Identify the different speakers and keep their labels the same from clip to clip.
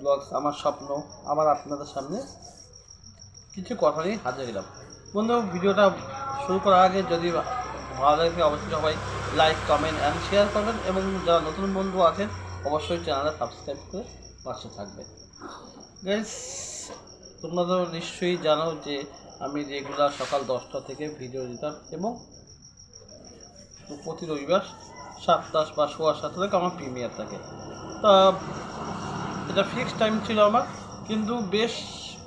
Speaker 1: Blogs, আমার স্বপ্ন, আমার আপনাদের সামনে কিছু কথা নিয়ে হাজির গেলাম বন্ধু, ভিডিওটা শুরু করার আগে যদি ভালো লাগে, অবশ্যই সবাই লাইক কমেন্ট অ্যান্ড শেয়ার করবেন এবং যারা নতুন বন্ধু আছেন, অবশ্যই চ্যানেলটা সাবস্ক্রাইব করে পাশে থাকবে গাইস তোমরা তো নিশ্চয়ই জানো যে আমি রেগুলার সকাল দশটা থেকে ভিডিও দিতাম এবং প্রতি রবিবার সাতটা বা সোয়া সাতটা থেকে আমার প্রিমিয়ার থাকে। তা এটা ফিক্সড টাইম ছিল আমার, কিন্তু বেশ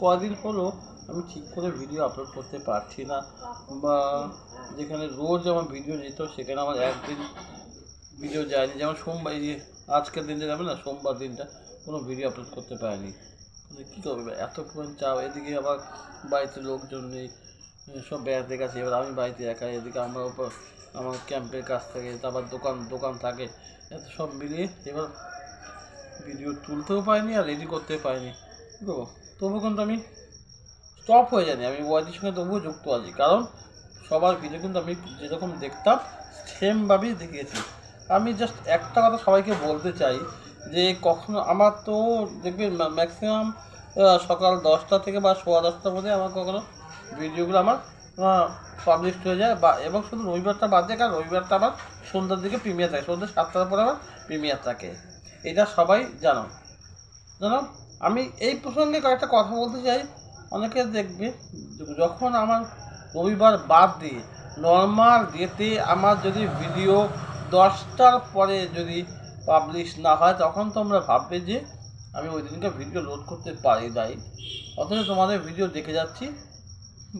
Speaker 1: কদিন হলো আমি ঠিক করে ভিডিও আপলোড করতে পারছি না, বা যেখানে রোজ আমার ভিডিও যেত, সেখানে আমার একদিন ভিডিও যায়নি। যেমন সোমবার যে আজকের দিনটা যাবে না, সোমবার দিনটা কোনো ভিডিও আপলোড করতে পারিনি। মানে কী করবে এত পরিমাণ চাপ, এদিকে আবার বাড়িতে লোকজন নেই, সব বেড়াতে গেছে, এবার আমি বাড়িতে একা, এদিকে আমার উপর আমার ক্যাম্পের কাছ থেকে, তারপর দোকান দোকান থাকে, এত সব মিলিয়ে এবার ভিডিও তুলতেও পারিনি আর রেডি করতে পারিনি। করব তবু কিন্তু আমি স্টপ হয়ে যায়নি আমি ওয়াইটির সঙ্গে তবুও যুক্ত আছি। কারণ সবার ভিডিও কিন্তু আমি যেরকম দেখতাম সেমভাবেই দেখিয়েছি। আমি জাস্ট একটা কথা সবাইকে বলতে চাই যে কখনো আমার তো দেখবেন ম্যাক্সিমাম সকাল দশটা থেকে বা সোয়া দশটার মধ্যে আমার কখনো ভিডিওগুলো আমার পাবলিশ হয়ে যায় বা এবং শুধু রবিবারটা বাদ দিয়ে, কারণ রবিবারটা আমার সন্ধ্যার দিকে প্রিমিয়ার থাকে। সন্ধ্যা সাতটার পরে আমার প্রিমিয়ার থাকে। এটা সবাই জানো। জানো, আমি এই প্রসঙ্গে কয়েকটা কথা বলতে চাই। অনেকে দেখবে, যখন আমার রবিবার বাদ দিয়ে নর্মাল ডেতে আমার যদি ভিডিও দশটার পরে যদি পাবলিশ না হয়, তখন তোমরা ভাববে যে আমি ওই দিনকে ভিডিও লোড করতে পারি নাই। অথচ তোমাদের ভিডিও দেখে যাচ্ছি,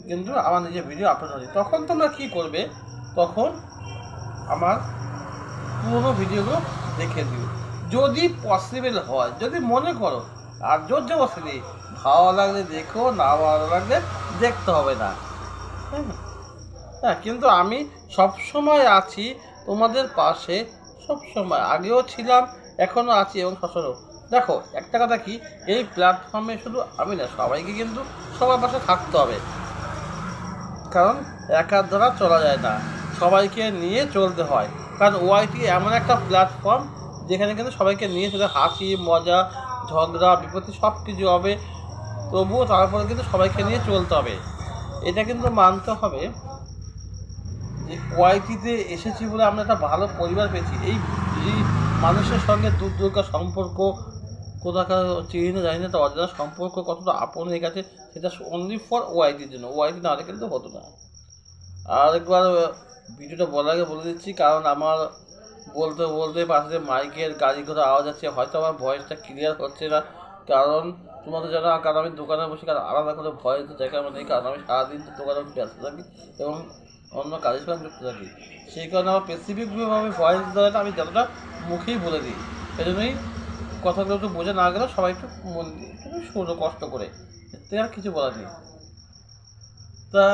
Speaker 1: কিন্তু আমার নিজের ভিডিও আপলোড হয়নি। তখন তোমরা কী করবে? তখন আমার পুরোনো ভিডিওগুলো দেখে দিও। যদি পসিবল হয়, যদি মনে করো আর জোর জবরদস্তি ভালো লাগলে দেখো, না ভালো লাগলে দেখতে হবে না? হ্যাঁ কিন্তু আমি সব সময় আছি তোমাদের পাশে সব সময় আগেও ছিলাম এখনও আছি এবং সচরও দেখো, একটা কথা কি, এই প্ল্যাটফর্মে শুধু আমি না, সবাইকে কিন্তু সবার পাশে থাকতে হবে। কারণ একার দ্বারা চলা যায় না। সবাইকে নিয়ে চলতে হয়। কারণ ওয়াইটি এমন একটা প্ল্যাটফর্ম যেখানে কিন্তু সবাইকে নিয়ে চলে হাসি, মজা, ঝগড়া, বিপত্তি সব কিছু হবে। তবুও তারপরে কিন্তু সবাইকে নিয়ে চলতে হবে। এটা কিন্তু মানতে হবে যে ওয়াইটিতে এসেছি বলে আমরা একটা ভালো পরিবার পেয়েছি। এই মানুষের সঙ্গে দূর দূরকার সম্পর্ক, কোথাকার চিনি না জানি না, তো অজানা সম্পর্ক কতটা আপন হয়ে গেছে, সেটা অনলি ফর ওয়াইটির জন্য। ওয়াইটি না হলে কিন্তু হতো না। আর একবার ভিডিওটা বলার আগে বলে দিচ্ছি, কারণ আমার বলতে বলতে পাশে মাইকের গাড়ি ঘোড়া আওয়াজ আছে হয়তো আমার ভয়েসটা ক্লিয়ার হচ্ছে না। কারণ তোমাদের জানো কারণ আমি দোকানে বসে কারণ আলাদা করে ভয়েস আমার নেই, কারণ আমি সারাদিন দোকানে ব্যস্ত থাকি এবং অন্য কাজের সঙ্গে যুক্ত থাকি। সেই কারণে আমার স্পেসিফিকভাবে ভয়েস দেওয়াটা আমি যতটা মুখেই বলে দিই। এই জন্যই কথাগুলো একটু বোঝা না গেলেও সবাই একটু মন একটু শোনো, কষ্ট করে। এতে আর কিছু বলার নেই। তা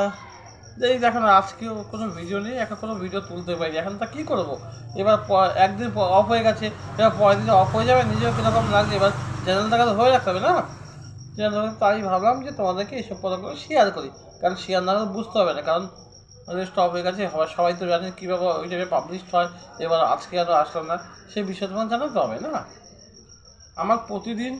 Speaker 1: এই দেখো না, আজকেও কোনো ভিডিও নেই, এখন কোনো ভিডিও তুলতে পারি এখন তা কী করব? এবার একদিন অফ হয়ে গেছে, এবার পরের দিন অফ হয়ে যাবে, নিজেও কীরকম লাগছে? এবার চ্যানেলটাকে হয়ে রাখতে হবে না? চ্যানেল তাই ভাবলাম যে তোমাদেরকে এইসব কথাগুলো শেয়ার করি। কারণ শেয়ার না বুঝতে হবে না, কারণ স্টপ হয়ে গেছে সবাই তো জানে কীভাবে ওই টাইমে পাবলিশ হয়, এবার আজকে আরও আসলাম না। সেই বিষয়ে তোমার জানাতে হবে না? আমার প্রতিদিন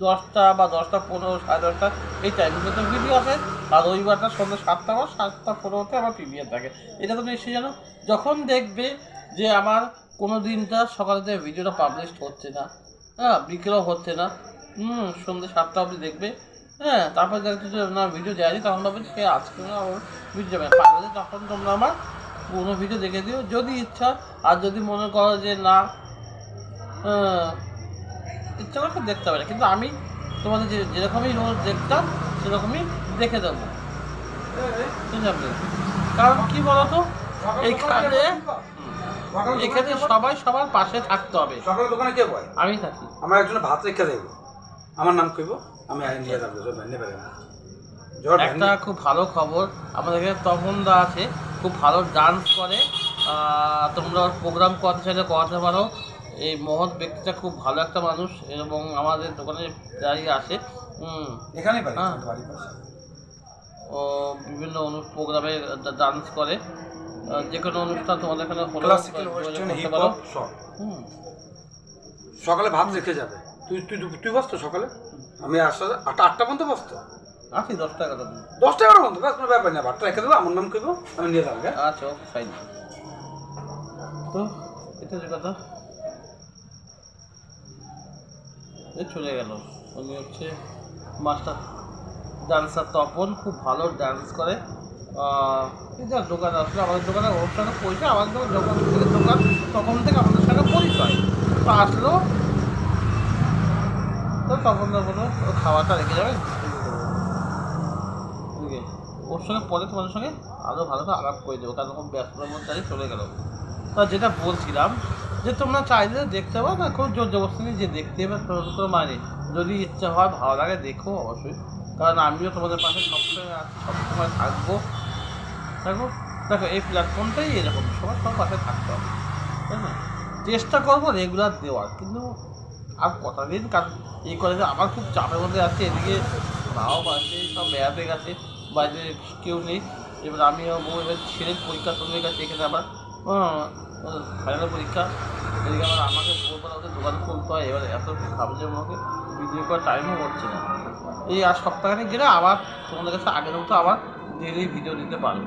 Speaker 1: দশটা বা দশটা পনেরো সাড়ে দশটা এই টাইমগুলোতে ভিডিও আসে। আর রবিবারটা সন্ধ্যে সাতটা বা সাতটা পনেরোতে আমার প্রিমিয়ার থাকে। এটা তো নিশ্চয়ই জানো। যখন দেখবে যে আমার কোনো দিনটা সকালে থেকে ভিডিওটা পাবলিশ হচ্ছে না হ্যাঁ বিকেলও হচ্ছে না হুম সন্ধ্যে সাতটা অবধি দেখবে হ্যাঁ তারপরে দেখছ যে না ভিডিও যায়নি তখন ভাবে সে আজকে ভিডিও যাবে পারলে তখন তোমরা আমার পুরোনো ভিডিও দেখে দিও। যদি ইচ্ছা আর যদি মনে করো যে না আহ, ইচ্ছা করে দেখতে না কিন্তু আমি তোমাদের যে যেরকমই রোজ দেখতাম সেরকমই দেখে দেবো। কারণ কি বলতো? এইখানে এখানে সবাই সবার পাশে থাকতে হবে।
Speaker 2: সকালে দোকানে কে বয়?
Speaker 1: আমি থাকি।
Speaker 2: আমার একজন ভাত রেখে দেব। আমার নাম কইব আমি যাব নেবে
Speaker 1: একটা খুব ভালো খবর আমাদের এখানে তপনদা আছে খুব ভালো ডান্স করে। তোমরা প্রোগ্রাম করতে চাইলে করাতে পারো। এই মহৎ ব্যক্তিটা খুব ভালো একটা মানুষ এবং আমাদের দোকানে প্রায় আসে। হুম।
Speaker 2: এখানেই বাড়ি
Speaker 1: হ্যাঁ। ও বিভিন্ন অনু প্রোগ্রামে ডান্স করে। যে কোনো অনুষ্ঠান তোমাদের এখানে
Speaker 2: সকালে ভাত রেখে যাবে। তুই তুই তুই বসতো সকালে? আমি আসতে আটটা আটটা পর্যন্ত বসতো।
Speaker 1: আছি দশ টাকা দাম
Speaker 2: দশটা এগারো পর্যন্ত ব্যাস কোনো ব্যাপার না ভাতটা রেখে দেবো আমার নাম করব আমি নিয়ে যাব হ্যাঁ?
Speaker 1: আচ্ছা ওকে ফাইন তো এটা যে কথা। চলে গেল। উনি হচ্ছে মাস্টার ডান্সার তপন, খুব ভালো ডান্স করে। যা দোকান আসলে আমাদের দোকানে ওর সঙ্গে পরিচয়, আমাদের দোকান যখন থেকে দোকান তখন থেকে আমাদের সঙ্গে পরিচয়। তো আসলো। তো তখন ও খাবারটা রেখে যাবে? ওর সঙ্গে পরে তোমাদের সঙ্গে আরও ভালো করে আলাপ করে দেবো, কারণ ব্যস্ততার মধ্যে চলে গেল। তা যেটা বলছিলাম যে তোমরা চাইলে দেখতে পারো না খুব জোর জবরদস্তি যে দেখতে হবে কোনো মানে যদি ইচ্ছা হয়, ভালো লাগে, দেখো অবশ্যই। কারণ আমিও তোমাদের পাশে সবসময় সবসময় থাকব। দেখো দেখো, এই প্ল্যাটফর্মটাই এরকম, সবার সব পাশে থাকতে হবে চেষ্টা করব রেগুলার দেওয়ার, কিন্তু আর কটা দিন কারণ এই কলেজে আমার খুব চাপের মধ্যে আছে, এদিকে মাও বাড়িতে সব বেড়াতে গেছে বাড়িতে কেউ নেই। এবার আমিও এবার ছেলের পরীক্ষা হয়ে গেছে এখানে আবার। ফাইনাল পরীক্ষা। এদিকে আমাকে ভোরবেলা ওদের দোকান খুলতে হয়। এবার এত ভাবছে আমাকে ভিডিও করার টাইমও হচ্ছে না। এই আর সপ্তাহখানে গেলে আবার তোমাদের কাছে আগের মতো আবার ডেলি ভিডিও দিতে পারব।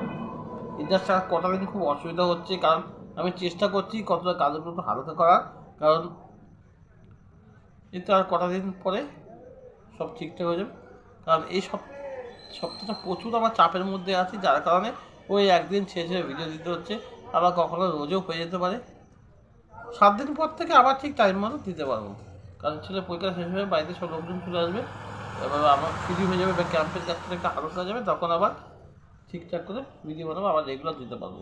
Speaker 1: এটা ছাড়া কটা দিন খুব অসুবিধা হচ্ছে, কারণ আমি চেষ্টা করছি কতটা কাজগুলো হালকা করার, কারণ এতে আর কটা দিন পরে সব ঠিকঠাক হয়ে যাবে। কারণ এই সব সপ্তাহটা প্রচুর আমার চাপের মধ্যে আছে, যার কারণে ওই একদিন ছেড়ে ছেড়ে ভিডিও দিতে হচ্ছে। আবার কখনো রোজও হয়ে যেতে পারে। সাত দিন পর থেকে আবার ঠিক টাইম মতো দিতে পারব। কারণ ছেলে পরীক্ষা শেষ হয়ে বাড়িতে সব লোকজন চলে আসবে। এবার আমার ফ্রি হয়ে যাবে বা ক্যাম্পের কাছ থেকে একটা হালকা যাবে তখন আবার ঠিকঠাক করে ভিডিও বানাবো আবার রেগুলার দিতে পারব।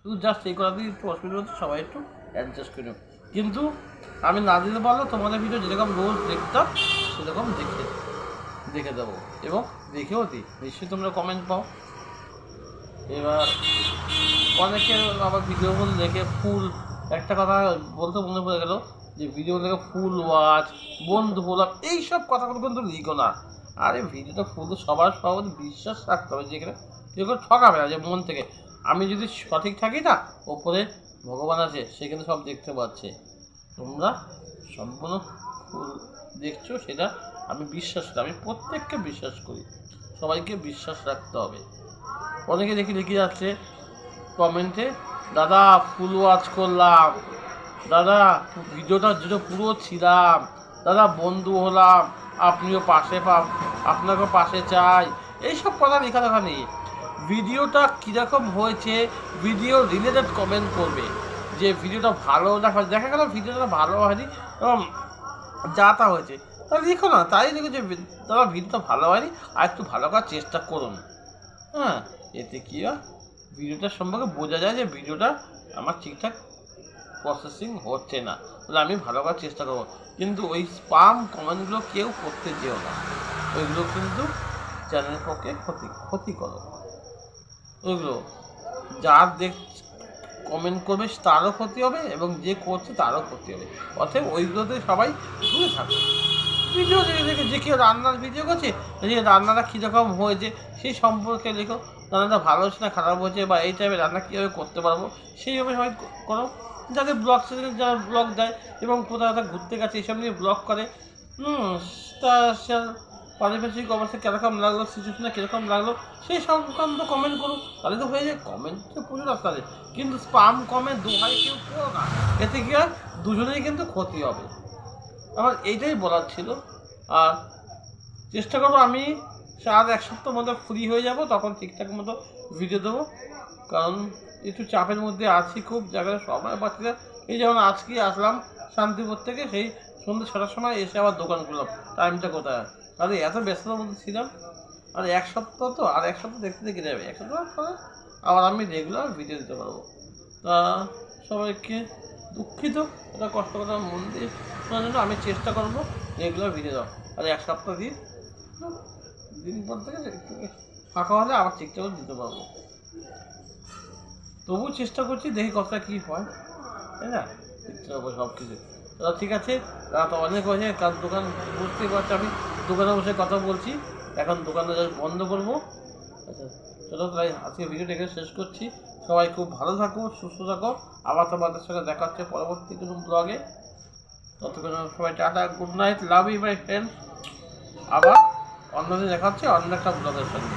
Speaker 1: শুধু জাস্ট এই করা দিয়ে একটু অসুবিধা হচ্ছে, সবাই একটু অ্যাডজাস্ট করে কিন্তু আমি না দিতে পারলে তোমাদের ভিডিও যেরকম রোজ দেখতাম, সেরকম দেখে দেখে দেবো এবং দেখেও দিই। নিশ্চয়ই তোমরা কমেন্ট পাও। এবার অনেকে আবার ভিডিওগুলো দেখে ফুল, একটা কথা বলতে মনে পড়ে গেল যে ভিডিও দেখে ফুল ওয়াচ বন্ধু হলাম এইসব কথাগুলো কিন্তু লিখো না। আরে ভিডিওটা ফুল সবার সবার বিশ্বাস রাখতে হবে, যেখানে কেউ কেউ ঠকাবে না, যে মন থেকে। আমি যদি সঠিক থাকি না, ওপরে ভগবান আছে, সে কিন্তু সব দেখতে পাচ্ছে। তোমরা সম্পূর্ণ ফুল দেখছ, সেটা আমি বিশ্বাস করি, আমি প্রত্যেককে বিশ্বাস করি। সবাইকে বিশ্বাস রাখতে হবে। অনেকে দেখি লিখে যাচ্ছে কমেন্টে, দাদা, ফুল ওয়াচ করলাম। দাদা, ভিডিওটা যেটা পুরো ছিলাম। দাদা, বন্ধু হলাম। আপনিও পাশে পা আপনাকেও পাশে চাই। এইসব কথা লেখা দেখা নেই। ভিডিওটা কীরকম হয়েছে, ভিডিও রিলেটেড কমেন্ট করবে। যে ভিডিওটা ভালো দেখা দেখা গেল ভিডিওটা ভালো হয়নি, এবং যা তা হয়েছে। তা লিখো না, তাই লিখো যে দাদা, ভিডিওটা ভালো হয়নি, আর একটু ভালো করার চেষ্টা করুন। হ্যাঁ এতে কি হয়? ভিডিওটার সম্পর্কে বোঝা যায় যে ভিডিওটা আমার ঠিকঠাক প্রসেসিং হচ্ছে না। তাহলে আমি ভালো করার চেষ্টা করব। কিন্তু ওই স্পাম কমেন্টগুলো কেউ করতে যেও না। ওইগুলো কিন্তু চ্যানেলের পক্ষে ক্ষতি, ক্ষতিকর। ওইগুলো যার দেখ কমেন্ট করবে তারও ক্ষতি হবে এবং যে করছে তারও ক্ষতি হবে। অতএব ওইগুলোতে সবাই দূরে থাকবে ভিডিও দেখে দেখে যে কেউ রান্নার ভিডিও করছে, যে রান্নাটা কীরকম হয়েছে, সেই সম্পর্কে লেখো। রান্নাটা ভালো হচ্ছে না, খারাপ হয়েছে বা এই টাইপের রান্না কীভাবে করতে পারব সেইভাবে সবাই করো। যাদের ব্লগ চ্যানেল যারা ব্লগ দেয় এবং কোথাও কোথাও ঘুরতে গেছে এইসব নিয়ে ব্লগ করে তা সে পারিপার্শ্বিক অবস্থা কীরকম লাগল সিচুয়েশনে কীরকম লাগল, সেই সংক্রান্ত কমেন্ট করুন তাহলে তো হয়ে যায় কমেন্ট তো প্রচুর আসতে কিন্তু স্পাম কমেন্ট দোহাই কেউ করো না। এতে কি হয়? দুজনেই কিন্তু ক্ষতি হবে। আমার এইটাই বলার ছিল। আর চেষ্টা করব আমি আর এক সপ্তাহ মধ্যে ফ্রি হয়ে যাব, তখন ঠিকঠাক মতো ভিডিও দেবো। কারণ একটু চাপের মধ্যে আছি খুব জায়গায় সময় পাচ্ছি এই যেমন আজকে আসলাম শান্তিপুর থেকে, সেই সন্ধ্যে ছটার সময় এসে আবার দোকান খুললাম টাইমটা কোথায়? আরে এত ব্যস্ততার মধ্যে ছিলাম। আর এক সপ্তাহ তো, আর এক সপ্তাহ দেখতে দেখে যাবে, এক সপ্তাহ পরে আবার আমি রেগুলার ভিডিও দিতে পারব। তা সবাইকে দুঃখিত, এটা কষ্ট করে মন দিয়ে শোনার জন্য আমি চেষ্টা করব রেগুলার ভিডিও দেওয়া আর এক সপ্তাহ দিন দিন পর থেকে ফাঁকা হলে আবার করে দিতে পারব। তবুও চেষ্টা করছি দেখি কতটা কী হয়, তাই না? দেখতে পাবো সব কিছু তো ঠিক আছে, রাত অনেক হয়েছে কার দোকান বুঝতেই পারছি আমি, দোকানে বসে কথা বলছি, এখন দোকানটা বন্ধ করব। আচ্ছা চলো তাই আজকে ভিডিওটা এখানে শেষ করছি। সবাই খুব ভালো থাকো, সুস্থ থাকো। আবার তোমাদের সঙ্গে দেখা হচ্ছে পরবর্তী কোনো ব্লগে ততক্ষণ সবাই tata good night love you my friend আবার অন্যদিন দেখা হচ্ছে অন্য একটা ব্লগের সঙ্গে।